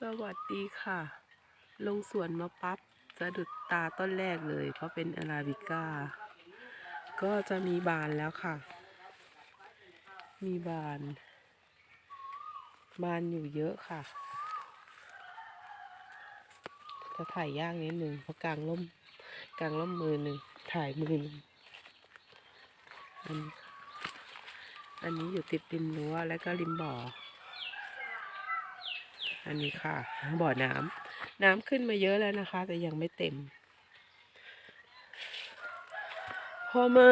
สวัสดีค่ะ ลงสวนมาปั๊บสะดุดตาต้นแรกเลย เพราะเป็นอาราบิก้า ก็จะมีบานแล้วค่ะ มีบาน บานอยู่เยอะค่ะ จะถ่ายยากนิดนึงเพราะกลางร่มกลางร่มมือหนึ่งถ่ายมือหนึ่งอันนี้อันนี้อยู่ติดริมรั้วแล้วก็ริมบ่อ อันนี้ค่ะบ่อน้ำน้ำขึ้นมาเยอะแล้วนะคะ แต่ยังไม่เต็มพอมา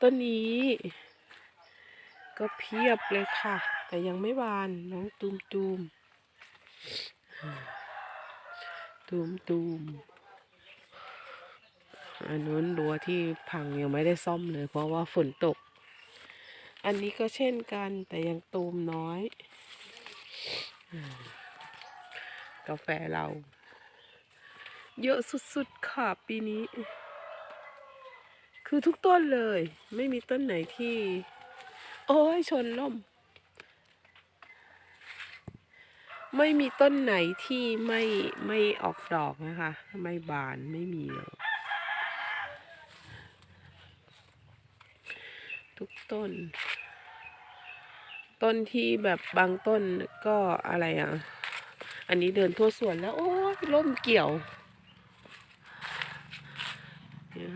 ต้นนี้ ก็เพียบเลยค่ะ แต่ยังไม่บานน้องตูมตูมตูมตูมอันนู้นรั้วที่พังยังไม่ได้ซ่อมเลย เพราะว่าฝนตก อันนี้ก็เช่นกันแต่ยังตูมน้อย กาแฟเรา เยอะสุดๆค่ะปีนี้ คือทุกต้นเลย ไม่มีต้นไหนที่ โอ้ยชนล่ม ไม่มีต้นไหนที่ไม่ไม่ออกดอกนะคะ ไม่บานไม่มีเลยทุกต้น ต้นที่แบบบางต้นก็อะไรอะ อันนี้เดินทั่วสวนแล้ว โอ้ยร่มเกี่ยวเนี่ย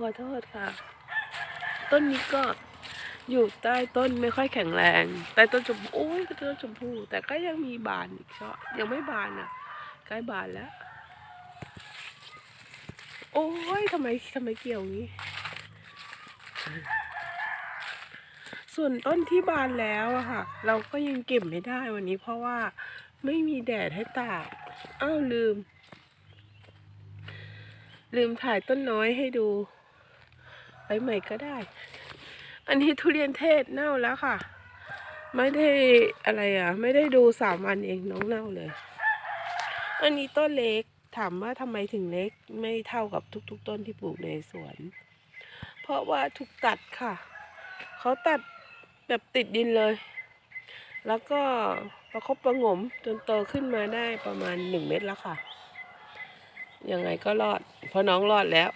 ขอโทษค่ะ ต้นนี้ก็อยู่ใต้ต้นไม่ค่อยแข็งแรงใต้ต้นชมพูโอ้ยต้นชมพูแต่ก็ยังมีบานอีกเช่อยังไม่บานอะใกล้บานแล้ว โอ้ยทำไมทำไมเกี่ยวงี้ ส่วนต้นที่บานแล้วอะค่ะ เราก็ยังเก็บไม่ได้วันนี้เพราะว่าไม่มีแดดให้ตากอ้าวลืม ลืมถ่ายต้นน้อยให้ดูไปใหม่ก็ได้ อันนี้ทุเรียนเทศเน่าแล้วค่ะ ไม่ได้อะไรอะ ไม่ได้ดูสามวันเองน้องเน่าเลย อันนี้ต้นเล็กถามว่าทำไมถึงเล็กไม่เท่ากับทุก ๆ ต้นที่ปลูกในสวน เพราะว่าถูกตัดค่ะ เขาตัดแบบติดดินเลย แล้วก็ประคบประงมจนโตขึ้นมาได้ประมาณหนึ่งเมตรแล้วค่ะ ยังไงก็รอด เพราะน้องรอดแล้ว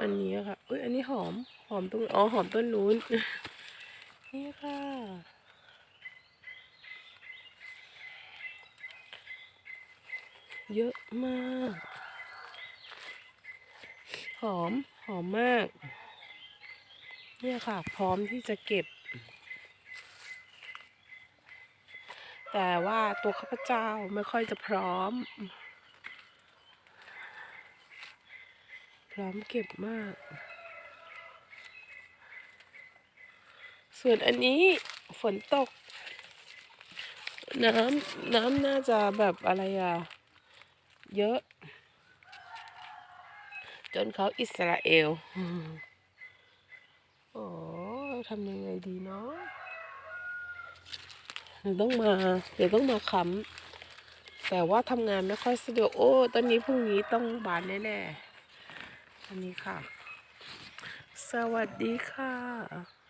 อันนี้ค่ะเอ้ยอันนี้หอม หอมตรง อ๋อ หอมต้นนู้น นี่ค่ะ เยอะมาก หอม หอมมาก เนี่ยค่ะ พร้อมที่จะเก็บ แต่ว่าตัวข้าพเจ้าไม่ค่อยจะพร้อม พร้อมเก็บมาก ส่วนอันนี้ฝนตกน้ำ น้ำน่าจะแบบอะไรอะ เยอะ จนเขาอิสราเอล โอ้ทำยังไงดีเนาะเดี๋ยวต้องมา เดี๋ยวต้องมาค้ำแต่ว่าทำงานไม่ค่อยสะดวก โอ้ตอนนี้พรุ่งนี้ต้องบานแน่ๆอันนี้ค่ะ สวัสดีค่ะ